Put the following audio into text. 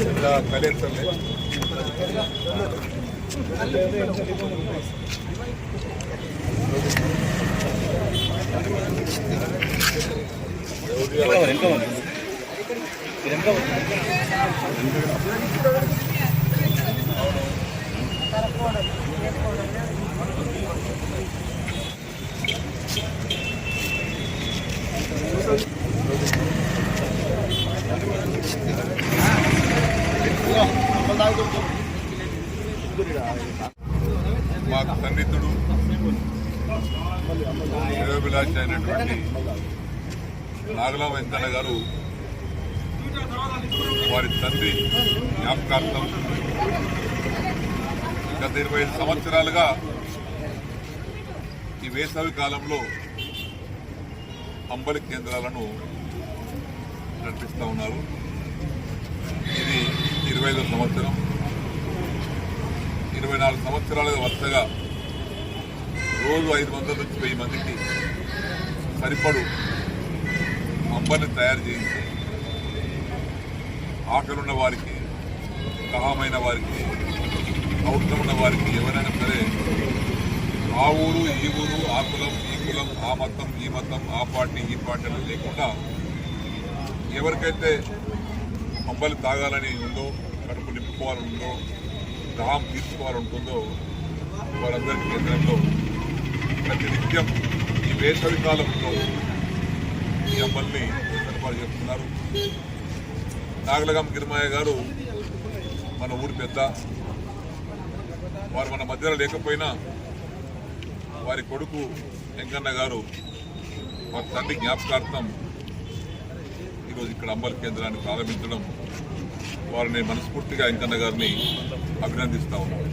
జిల్లా కలెక్టర్ని మా సన్నిధుడు శ్రేయోభిలాషి అయినటువంటి నాగలా వెంకన్న గారు వారి తండ్రి జ్ఞాపకార్థం గత ఇరవై ఐదు సంవత్సరాలుగా ఈ వేసవి కాలంలో అంబలి కేంద్రాలను నడిపిస్తూ ఉన్నారు. ఇది ఇరవై ఐదో సంవత్సరం. ఇరవై నాలుగు సంవత్సరాలుగా వరుసగా రోజు ఐదు వందల నుంచి వెయ్యి మందికి సరిపడు అంబర్ని తయారు చేయించి ఆకలున్న వారికి సహామైన వారికి అవసరం ఉన్న వారికి ఎవరైనా సరే ఆ ఊరు ఈ ఊరు ఆ కులం ఈ కులం ఆ మతం ఈ మతం ఆ పార్టీ ఈ పార్టీ అని లేకుండా ఎవరికైతే అంబలి తాగాలని ఉందో కడుపు నింపుకోవాలని ఉందో దాహం తీర్చుకోవాలంటుందో వారందరికీ కేంద్రంలో ప్రతి నిత్యం ఈ వేసవి కాలంలో ఈ అమ్మల్ని ఏర్పాటు చేస్తున్నారు. నాగలగం గిరిమాయ గారు మన ఊరి పెద్ద. వారు మన మధ్యలో లేకపోయినా వారి కొడుకు వెంకన్న గారు వారి తండ్రి జ్ఞాపకార్థం ఈరోజు ఇక్కడ అంబలి కేంద్రాన్ని ప్రారంభించడం వారిని మనస్ఫూర్తిగా వెంకన్న గారిని అభినందిస్తా ఉన్నాను